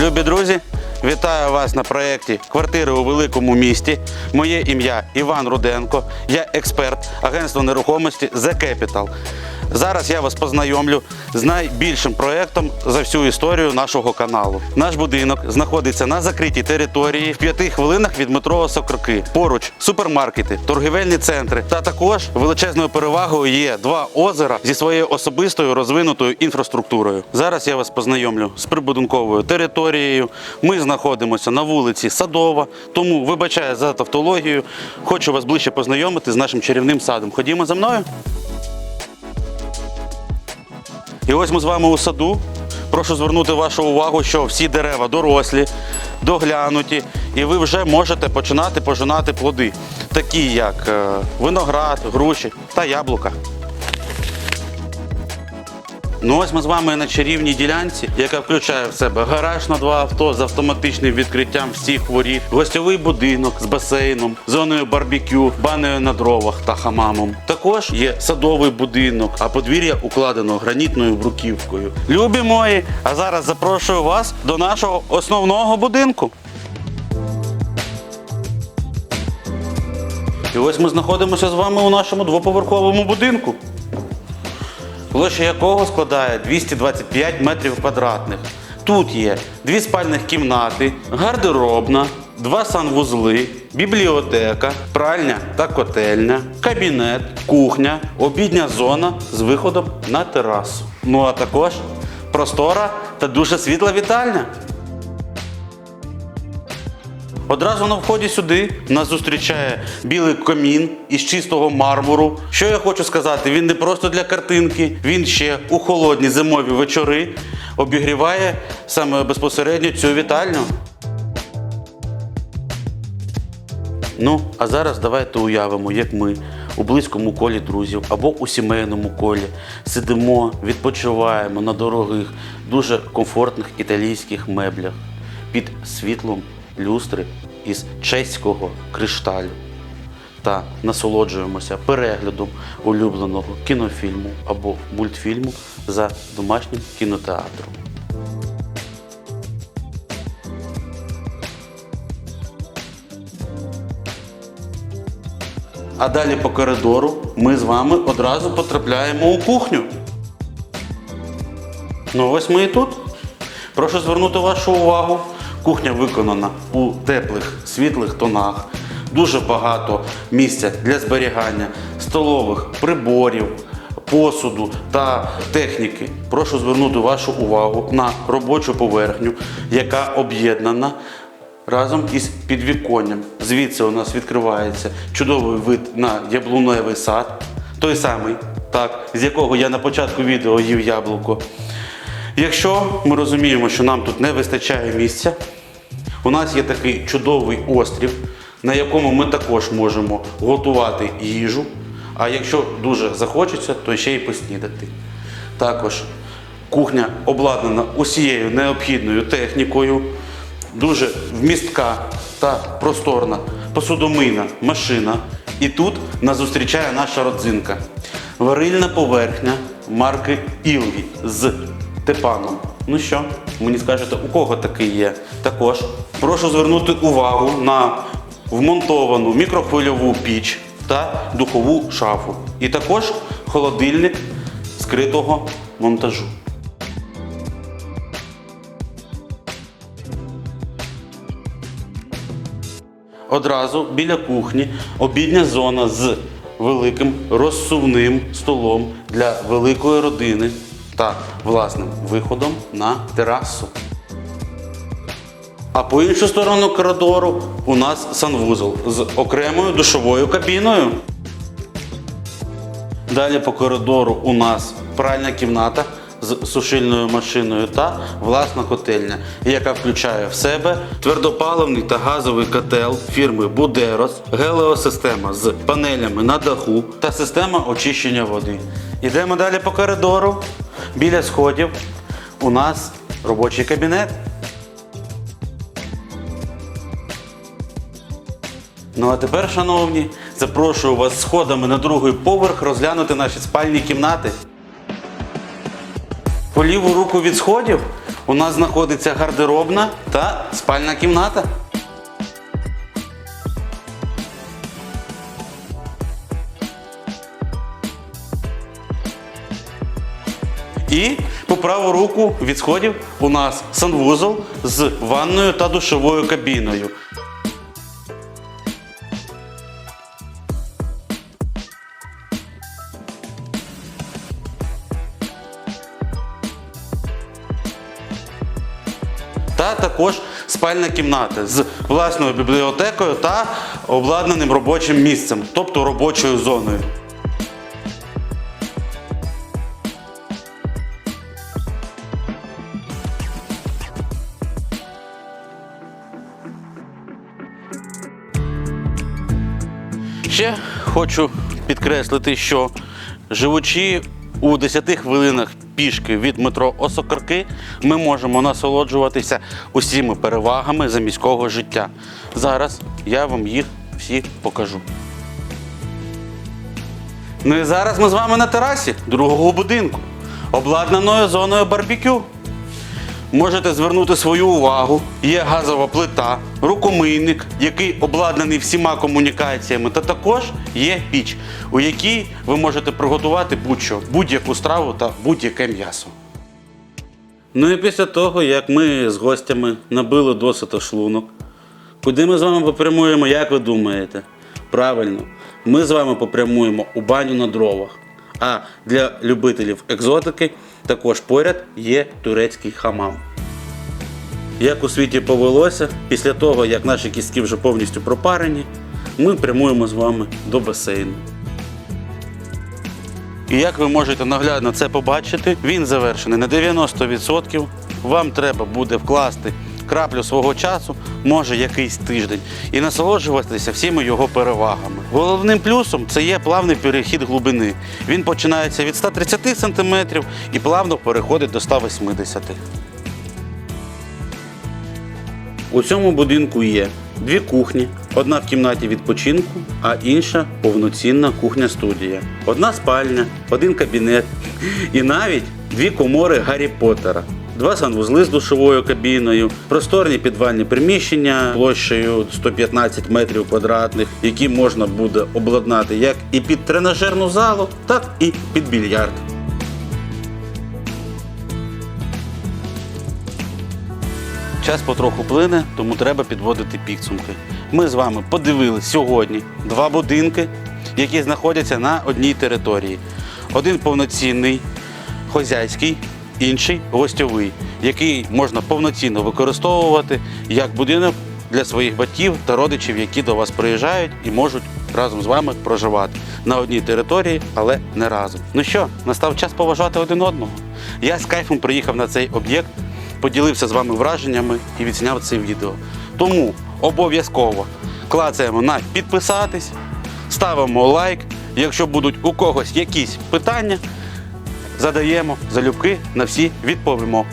Любі друзі, вітаю вас на проєкті Квартири у великому місті. Моє ім'я Іван Руденко. Я експерт агентства нерухомості The Capital. Зараз я вас познайомлю з найбільшим проєктом за всю історію нашого каналу. Наш будинок знаходиться на закритій території в п'яти хвилинах від метро Сокроки. Поруч супермаркети, торгівельні центри. Та також величезною перевагою є два озера зі своєю особистою розвинутою інфраструктурою. Зараз я вас познайомлю з прибудинковою територією. Ми знаходимося на вулиці Садова, тому вибачаю за тавтологію. Хочу вас ближче познайомити з нашим чарівним садом. Ходімо за мною. І ось ми з вами у саду. Прошу звернути вашу увагу, що всі дерева дорослі, доглянуті, і ви вже можете починати пожинати плоди, такі як е, виноград, груші та яблука. Ну ось ми з вами на чарівній ділянці, яка включає в себе гараж на два авто з автоматичним відкриттям всіх воріт, гостьовий будинок з басейном, зоною барбекю, банею на дровах та хамамом. Також є садовий будинок, а подвір'я укладено гранітною бруківкою. Любі мої, а зараз запрошую вас до нашого основного будинку. І ось ми знаходимося з вами у нашому двоповерховому будинку площа якого складає 225 метрів квадратних. Тут є дві спальних кімнати, гардеробна, два санвузли, бібліотека, пральня та котельня, кабінет, кухня, обідня зона з виходом на терасу. Ну а також простора та дуже світла вітальня. Одразу на вході сюди нас зустрічає білий комін із чистого мармуру. Що я хочу сказати, він не просто для картинки, він ще у холодні зимові вечори обігріває саме безпосередньо цю вітальню. Ну, а зараз давайте уявимо, як ми у близькому колі друзів або у сімейному колі сидимо, відпочиваємо на дорогих, дуже комфортних італійських меблях під світлом люстри із чеського кришталю та насолоджуємося переглядом улюбленого кінофільму або мультфільму за домашнім кінотеатром. А далі по коридору ми з вами одразу потрапляємо у кухню. Ну ось ми і тут. Прошу звернути вашу увагу. Кухня виконана у теплих світлих тонах. Дуже багато місця для зберігання столових приборів, посуду та техніки. Прошу звернути вашу увагу на робочу поверхню, яка об'єднана разом із підвіконням. Звідси у нас відкривається чудовий вид на яблуневий сад, той самий, так, з якого я на початку відео їв яблуко. Якщо ми розуміємо, що нам тут не вистачає місця, у нас є такий чудовий острів, на якому ми також можемо готувати їжу. А якщо дуже захочеться, то ще й поснідати. Також кухня обладнана усією необхідною технікою, дуже вмістка та просторна посудомийна машина. І тут нас зустрічає наша родзинка. Варильна поверхня марки Ілві з тепаном. Ну що, мені скажете, у кого такий є? Також прошу звернути увагу на вмонтовану мікрохвильову піч та духову шафу. І також холодильник скритого монтажу. Одразу біля кухні обідня зона з великим розсувним столом для великої родини та власним виходом на терасу. А по іншу сторону коридору у нас санвузол з окремою душовою кабіною. Далі по коридору у нас пральна кімната з сушильною машиною та власна котельня, яка включає в себе твердопаливний та газовий котел фірми Buderos, гелеосистема з панелями на даху та система очищення води. Йдемо далі по коридору. Біля сходів у нас робочий кабінет. Ну а тепер, шановні, запрошую вас сходами на другий поверх розглянути наші спальні кімнати. По ліву руку від сходів у нас знаходиться гардеробна та спальна кімната. І по праву руку від сходів у нас санвузол з ванною та душовою кабіною. Та також спальна кімната з власною бібліотекою та обладнаним робочим місцем, тобто робочою зоною. Ще хочу підкреслити, що живучи у 10 хвилинах пішки від метро Осокорки, ми можемо насолоджуватися усіми перевагами заміського життя. Зараз я вам їх всі покажу. Ну і зараз ми з вами на терасі другого будинку, обладнаною зоною барбекю. Можете звернути свою увагу. Є газова плита, рукомийник, який обладнаний всіма комунікаціями, та також є піч, у якій ви можете приготувати будь-що, будь-яку страву та будь-яке м'ясо. Ну і після того, як ми з гостями набили досить шлунок, куди ми з вами попрямуємо, як ви думаєте? Правильно, ми з вами попрямуємо у баню на дровах. А для любителів екзотики також поряд є турецький хамам. Як у світі повелося, після того, як наші кістки вже повністю пропарені, ми прямуємо з вами до басейну. І як ви можете наглядно це побачити, він завершений на 90%. Вам треба буде вкласти краплю свого часу, може якийсь тиждень, і насолоджуватися всіми його перевагами. Головним плюсом це є плавний перехід глибини. Він починається від 130 см і плавно переходить до 180 см. У цьому будинку є дві кухні, одна в кімнаті відпочинку, а інша повноцінна кухня-студія. Одна спальня, один кабінет і навіть дві комори Гаррі Поттера. Два санвузли з душовою кабіною, просторні підвальні приміщення площею 115 метрів квадратних, які можна буде обладнати як і під тренажерну залу, так і під більярд. Час потроху плине, тому треба підводити підсумки. Ми з вами подивилися сьогодні два будинки, які знаходяться на одній території. Один повноцінний хозяйський, інший гостьовий, який можна повноцінно використовувати як будинок для своїх батьків та родичів, які до вас приїжджають і можуть разом з вами проживати на одній території, але не разом. Ну що, настав час поважати один одного. Я з кайфом приїхав на цей об'єкт поділився з вами враженнями і відзняв це відео. Тому обов'язково клацаємо на підписатись, ставимо лайк. Якщо будуть у когось якісь питання, задаємо залюбки на всі відповімо.